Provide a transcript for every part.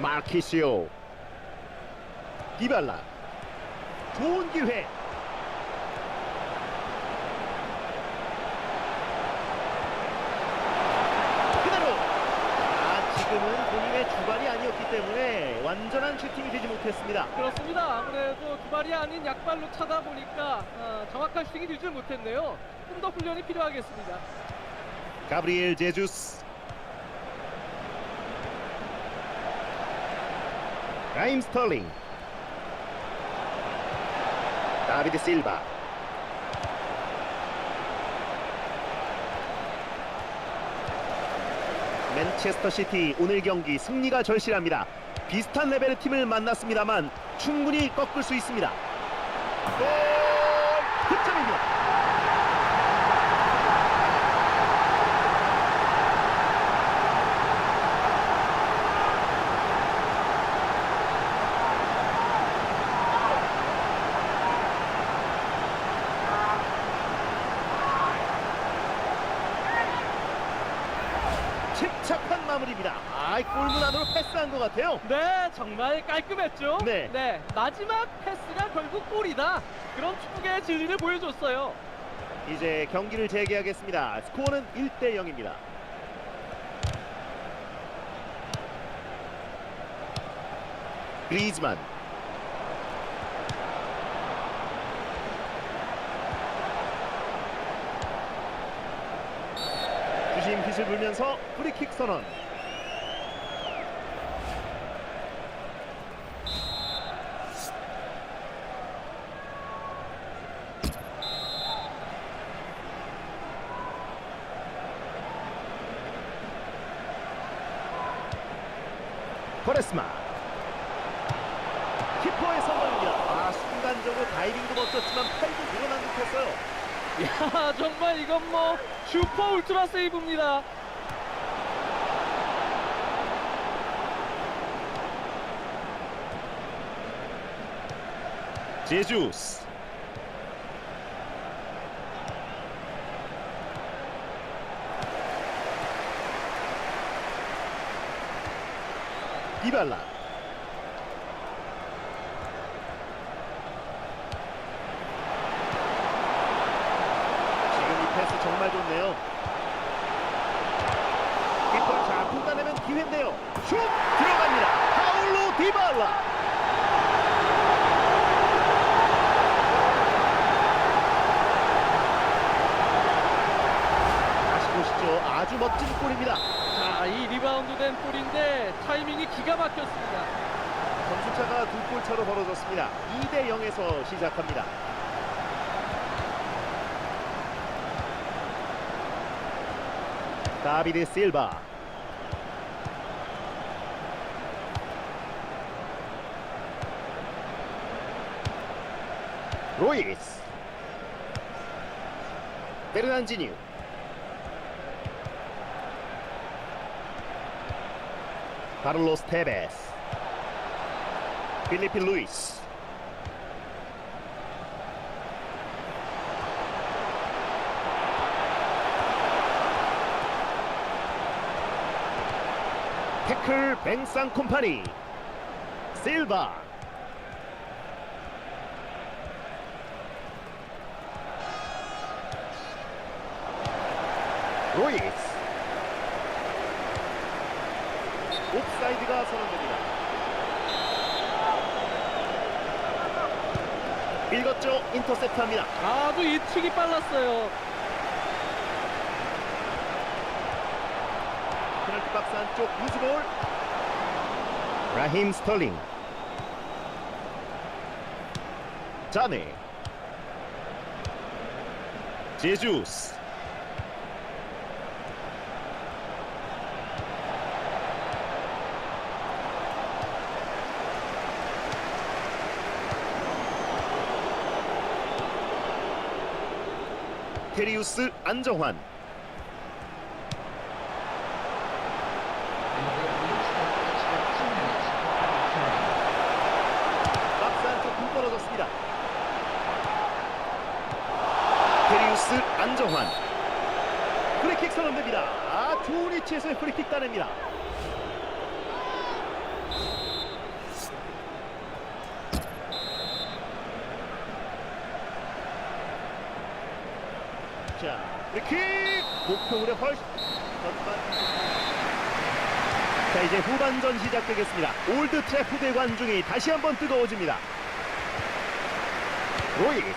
마키시오 디발라 좋은 기회 그대로 아 지금은 본인의 주발이 아니었기 때문에 완전한 슈팅이 되지 못했습니다 그렇습니다. 아무래도 두발이 아닌 약발로 차다 보니까 어, 정확한 슈팅이 되지 못했네요. 좀 더 훈련이 필요하겠습니다. 가브리엘 제주스 라임 스털링 다비드 실바 맨체스터 시티 오늘 경기 승리가 절실합니다. 비슷한 레벨의 팀을 만났습니다만 충분히 꺾을 수 있습니다. 골! 득점입니다. 침착한 마무리입니다. 아, 골문 안으로 패스한 것 같아요. 네, 정말 깔끔했죠. 네. 마지막 패스가 결국 골이다. 그런 축구의 진리를 보여줬어요. 이제 경기를 재개하겠습니다. 스코어는 1대 0입니다. 그리즈만 주심 빗을 불면서 프리킥 선언 코레스마 키퍼의 선언입니다. 아 순간적으로 다이빙도 멋졌지만 팔도 늘어난 듯했어요. 야, 정말 이건 뭐 슈퍼 울트라 세이브입니다. 제주스 디발라. 지금 이 패스 정말 좋네요. 키퍼 잘 판단하면 기회인데요. 슛 들어갑니다. 파울로 디발라. 아주 멋진 골입니다. 자, 이 리바운드 된 골인데 타이밍이 기가 막혔습니다. 점수차가 두 골 차로 벌어졌습니다. 2대 0에서 시작합니다. 다비드 실바 로이스 베르난지뉴 카를로스 테베스 필리핀 루이스 태클 뱅상 콤파니 실바 로이스 옵사이드가 선언됩니다. 읽었죠? 인터셉트합니다. 아주 이측이 빨랐어요. 페널티 박스 안쪽 루즈볼 라힘 스털링 자네 제주스 테리우스 안정환 박스 안쪽 공 떨어졌습니다. 테리우스 안정환 프리킥 선언됩니다. 아 좋은 위치에서 프리킥 따냅니다. 이렇게 목표물에 훨씬 자 이제 후반전 시작되겠습니다. 올드 트래포드의 관중이 다시 한번 뜨거워집니다. 로이스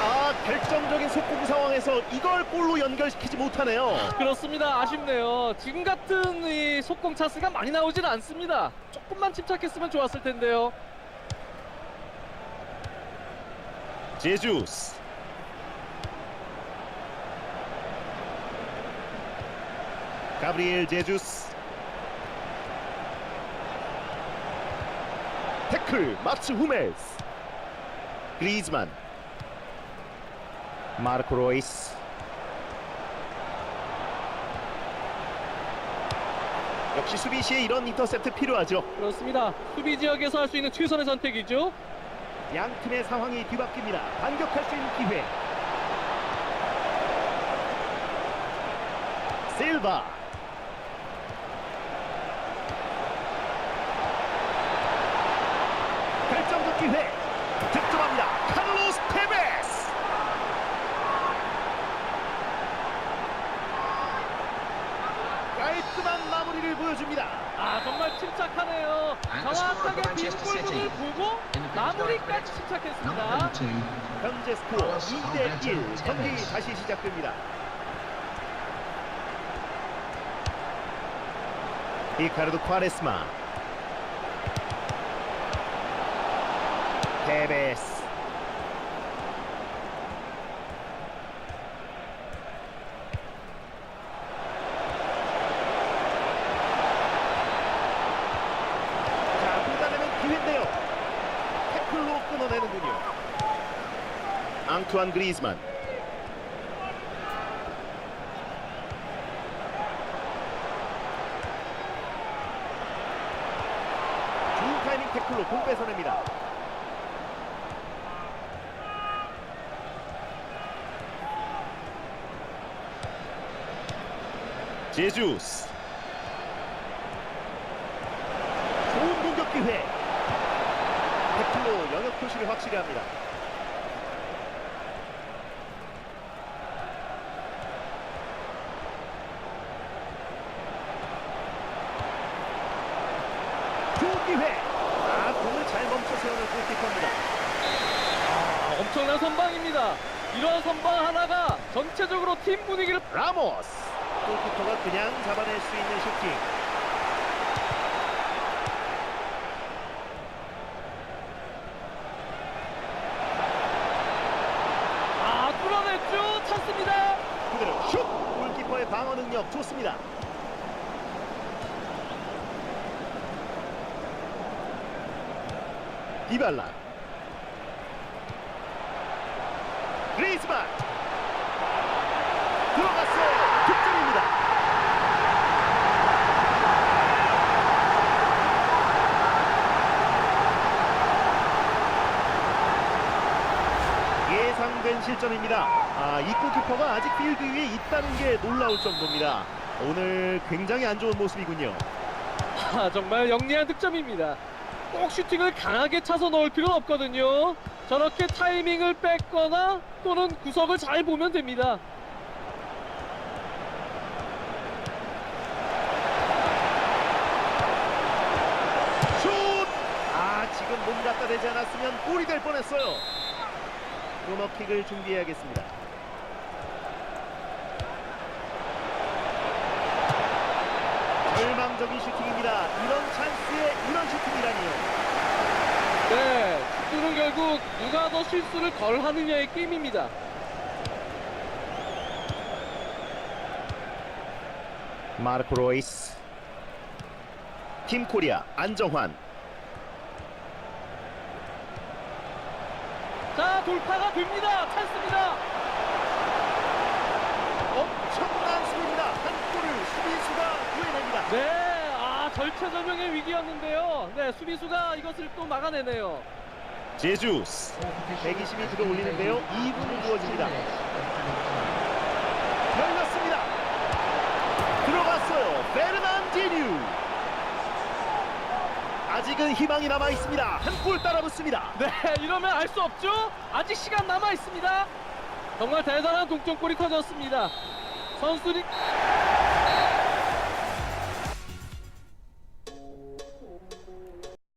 아 결정적인 속공 상황에서 이걸 골로 연결시키지 못하네요. 그렇습니다. 아쉽네요. 지금 같은 이 속공 차스가 많이 나오진 않습니다. 조금만 침착했으면 좋았을 텐데요. 제주스 가브리엘 제주스 태클 마츠 후메스 그리즈만 마르코 로이스 역시 수비 시에 이런 인터셉트 필요하죠 그렇습니다. 수비 지역에서 할 수 있는 최선의 선택이죠. 양 팀의 상황이 뒤바뀝니다. 반격할 수 있는 기회. 실바. 결정적 기회. 득점합니다. 카를로스 테베스. 깔끔한 마무리를 보여줍니다. 아 정말 침착하네요. 정확하게 빈골문을 보고 마무리까지 침착했습니다. 현재 스코어 2대 1 경기 다시 시작됩니다. 리카르도 콰레스마 테베스 자, 불가내면 기회인데요. 끊어내는군요. 앙투안 그리즈만 좋은 타이밍 태클로 공 뺏어냅니다. 제주스 좋은 공격 기회 태클로 영역 표시를 확실히 합니다. 좋은 기회. 아, 공을 잘 멈춰 세우는 골키퍼입니다. 아, 엄청난 선방입니다. 이런 선방 하나가 전체적으로 팀 분위기를 라모스. 골키퍼가 그냥 잡아낼 수 있는 슈팅. 아 뚫어냈죠. 찬스입니다. 그대로 슛! 골키퍼의 방어 능력 좋습니다. 디발라. 그리스만 들어갔어요. 득점입니다. 예상된 실점입니다. 아, 이 골키퍼가 아직 필드 위에 있다는 게 놀라울 정도입니다. 오늘 굉장히 안 좋은 모습이군요. 아, 정말 영리한 득점입니다. 꼭 슈팅을 강하게 차서 넣을 필요는 없거든요. 저렇게 타이밍을 뺏거나 또는 구석을 잘 보면 됩니다. 슛! 아, 지금 몸 갖다 대지 않았으면 골이 될 뻔했어요. 코너킥을 준비해야겠습니다. 절망적인 슈팅입니다. 이런 찬스에 이런 슈팅이라니요. 네, 축구는 결국 누가 더 실수를 덜 하느냐의 게임입니다. 마르코 로이스 팀 코리아 안정환 자, 돌파가 됩니다. 찬스입니다. 엄청난 수입니다. 한 골을 수비수가 구해냅니다. 네, 아, 절체절명의 위기였는데요. 네, 수비수가 이것을 또 막아내네요. 제주스 120이 들어 올리는데요. 2분이 주어집니다. 열렸습니다. 들어갔어요. 베르난디뉴 아직 아직은 희망이 남아 있습니다. 한 골 따라 붙습니다. 네, 이러면 알 수 없죠. 아직 시간 남아 있습니다. 정말 대단한 동점골이 터졌습니다. 선수들이